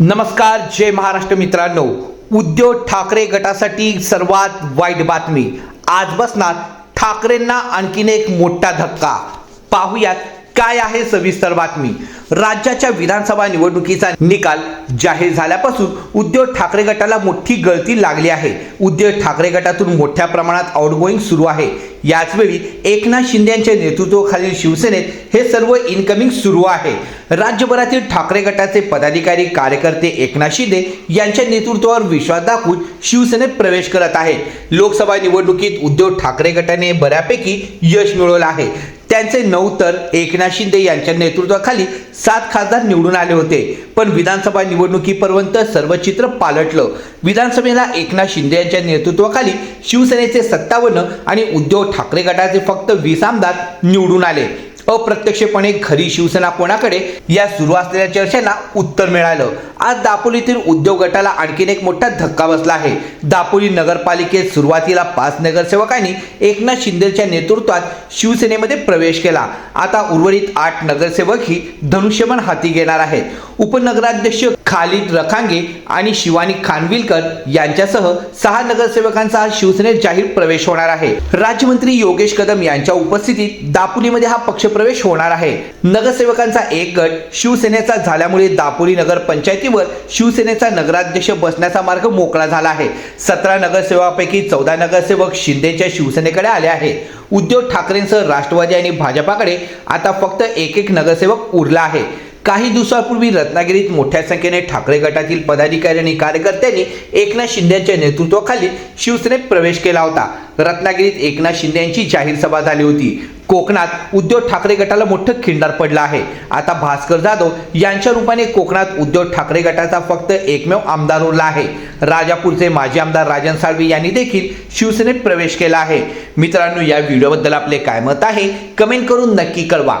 नमस्कार जय महाराष्ट्र मित्रांनो. उद्धव ठाकरे गटासाठी सर्वात वाईट बातमी. आज बसणार ठाकरेंना आणखीन एक मोठा धक्का. पाहुयात काय आहे सविस्तर बातमी? राज्याच्या विधानसभा निवडणुकीचा निकाल जाहीर झाल्यापासून उद्धव ठाकरे गटाला मोठी गळती लागली आहे. उद्धव ठाकरे गटातून मोठ्या प्रमाणात आउटगोईंग सुरू आहे. याचवेळी एकनाथ शिंदे यांच्या नेतृत्वाखालील शिवसेनेत हे सर्व इनकमिंग सुरू आहे. राज्यभरातील ठाकरे गटाचे पदाधिकारी कार्यकर्ते एकनाथ शिंदे यांच्या नेतृत्वावर विश्वास दाखवून शिवसेनेत प्रवेश करत आहेत. लोकसभा निवडणुकीत उद्धव ठाकरे गटाने बऱ्यापैकी यश मिळवलं आहे. त्यांचे नऊ तर एकनाथ शिंदे यांच्या नेतृत्वाखाली सात खासदार निवडून आले होते. पण विधानसभा निवडणुकीपर्यंत सर्व चित्र पालटलं. विधानसभेला एकनाथ शिंदे यांच्या नेतृत्वाखाली शिवसेनेचे सत्तावन्न आणि उद्धव ठाकरे गटाचे फक्त वीस आमदार निवडून आले. अप्रत्यक्षपणे खरी शिवसेना कोणाकडे? या सुरू असलेल्या चर्चेला उत्तर मिळालं. आज दापोलीतील उद्योग गटाला आणखीन एक मोठा धक्का बसला आहे. दापोली नगरपालिकेत सुरुवातीला पाच नगरसेवकांनी एकनाथ शिंदेच्या नेतृत्वात शिवसेनेमध्ये प्रवेश केला. आता उर्वरित आठ नगरसेवक ही हाती घेणार आहेत. उपनगराध्यक्ष खालिद रखांगे आणि शिवानी खानविलकर यांच्यासह सहा नगरसेवकांचा आज शिवसेनेत जाहीर प्रवेश होणार आहे. राज्यमंत्री योगेश कदम यांच्या उपस्थितीत दापोलीमध्ये हा पक्षप्रवेश होणार आहे. नगरसेवकांचा एक गट शिवसेनेचा झाल्यामुळे दापोली नगर पंचायतीवर शिवसेनेचा नगराध्यक्ष बसण्याचा मार्ग मोकळा झाला आहे. सतरा नगरसेवकापैकी चौदा नगरसेवक शिंदेच्या शिवसेनेकडे आले आहे उद्धव ठाकरेंसह राष्ट्रवादी आणि भाजपाकडे आता फक्त एक एक नगरसेवक उरला आहे. काही दिवसांपूर्वी रत्नागिरीत मोठ्या संख्येने ठाकरे गटातील पदाधिकारी आणि कार्यकर्त्यांनी एकनाथ शिंदेच्या नेतृत्वाखाली शिवसेनेत प्रवेश केला होता. रत्नागिरीत एकनाथ शिंदे यांची जाहीर सभा झाली होती. कोकणात उद्धव ठाकरे गटाला मोठं खिंडार पडलं आहे. आता भास्कर जाधव यांच्या रूपाने कोकणात उद्धव ठाकरे गटाचा फक्त एकमेव आमदार उरला आहे. राजापूरचे माजी आमदार राजन साळवी यांनी देखील शिवसेनेत प्रवेश केला आहे. मित्रांनो या व्हिडिओबद्दल आपले काय मत आहे? कमेंट करून नक्की कळवा.